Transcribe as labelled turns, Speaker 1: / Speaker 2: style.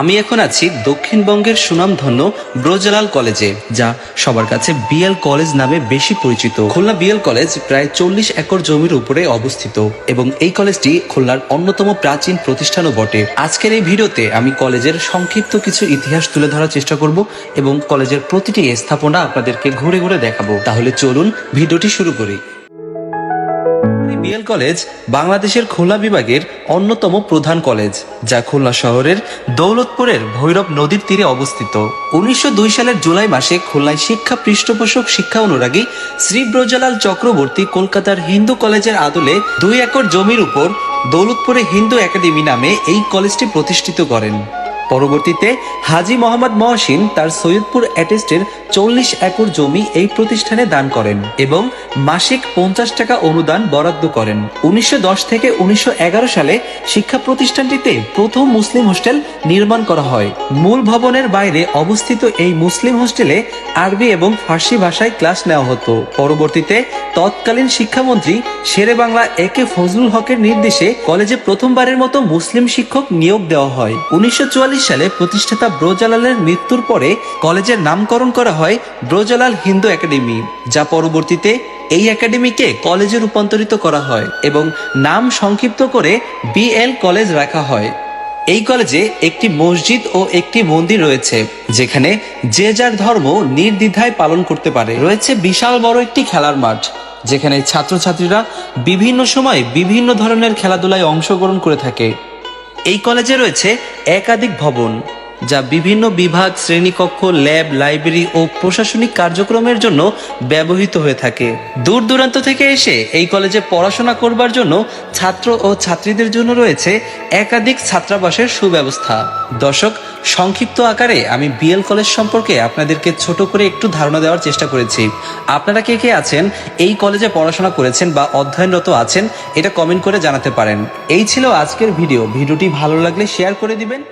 Speaker 1: আমি এখন আছি দক্ষিণবঙ্গের সুনামধন্য ব্রজলাল কলেজে, যা সবার কাছে বিএল কলেজ নামে বেশি পরিচিত। খুলনা বিএল কলেজ প্রায় চল্লিশ একর জমির উপরে অবস্থিত এবং এই কলেজটি খুলনার অন্যতম প্রাচীন প্রতিষ্ঠানও বটে। আজকের এই ভিডিওতে আমি কলেজের সংক্ষিপ্ত কিছু ইতিহাস তুলে ধরার চেষ্টা করব এবং কলেজের প্রতিটি স্থাপনা আপনাদেরকে ঘুরে ঘুরে দেখাবো। তাহলে চলুন ভিডিওটি শুরু করি। বিএল কলেজ বাংলাদেশের খুলনা বিভাগের অন্যতম প্রধান কলেজ, যা খুলনা শহরের দৌলতপুরের ভৈরব নদীর তীরে অবস্থিত। উনিশশো সালের জুলাই মাসে খুলনায় শিক্ষা পৃষ্ঠপোষক শিক্ষা অনুরাগী শ্রী ব্রজলাল চক্রবর্তী কলকাতার হিন্দু কলেজের আদলে দুই একর জমির উপর দৌলতপুরে হিন্দু একাডেমি নামে এই কলেজটি প্রতিষ্ঠিত করেন। পরবর্তীতে হাজি মোহাম্মদ মহসিন তার সৈয়দপুর অ্যাটেস্টের চল্লিশ একর জমি এই প্রতিষ্ঠানে দান করেন এবং মাসিক পঞ্চাশ টাকা অনুদান বরাদ্দ করেন। উনিশশো দশ থেকে উনিশশো এগারো সালে শিক্ষা প্রতিষ্ঠানটিতে প্রথম মুসলিম হোস্টেল নির্মাণ করা হয়। মূল ভবনের বাইরে অবস্থিত এই মুসলিম হোস্টেলে আরবি এবং ফার্সি ভাষায় ক্লাস নেওয়া হতো। পরবর্তীতে তৎকালীন শিক্ষামন্ত্রী শেরে বাংলা এ কে ফজলুল হকের নির্দেশে কলেজে প্রথমবারের মতো মুসলিম শিক্ষক নিয়োগ দেওয়া হয়। উনিশশো চুয়াল্লিশ সালে প্রতিষ্ঠাতা ব্রজালালের মৃত্যুর পরে কলেজের নামকরণ করা হয় ব্রজালাল হিন্দু একাডেমি, যা পরবর্তীতে এই একাডেমিকে কলেজে রূপান্তরিত করা হয় এবং নাম সংক্ষিপ্ত করে বিএল কলেজ রাখা হয়। এই কলেজে একটি মসজিদ ও একটি মন্দির রয়েছে, যেখানে যে যার ধর্ম নির্দ্বিধায় পালন করতে পারে। রয়েছে বিশাল বড় একটি খেলার মাঠ, যেখানে ছাত্রছাত্রীরা বিভিন্ন সময় বিভিন্ন ধরনের খেলাধুলায় অংশগ্রহণ করে থাকে। এই কলেজে রয়েছে একাধিক ভবন। যা বিভিন্ন বিভাগ, শ্রেণীকক্ষ, ল্যাব, লাইব্রেরি ও প্রশাসনিক কার্যক্রমের জন্য ব্যবহৃত হয়ে থাকে। দূর দূরান্ত থেকে এসে এই কলেজে পড়াশোনা করবার জন্য ছাত্র ও ছাত্রীদের জন্য রয়েছে একাধিক ছাত্রাবাসের সুব্যবস্থা। দর্শক, সংক্ষিপ্ত আকারে আমি বিএল কলেজ সম্পর্কে আপনাদেরকে ছোট করে একটু ধারণা দেওয়ার চেষ্টা করেছি। আপনারা কে কে আছেন, এই কলেজে পড়াশোনা করেছেন বা অধ্যয়নরত আছেন, এটা কমেন্ট করে জানাতে পারেন। এই ছিল আজকের ভিডিও। ভিডিওটি ভালো লাগলে শেয়ার করে দিবেন।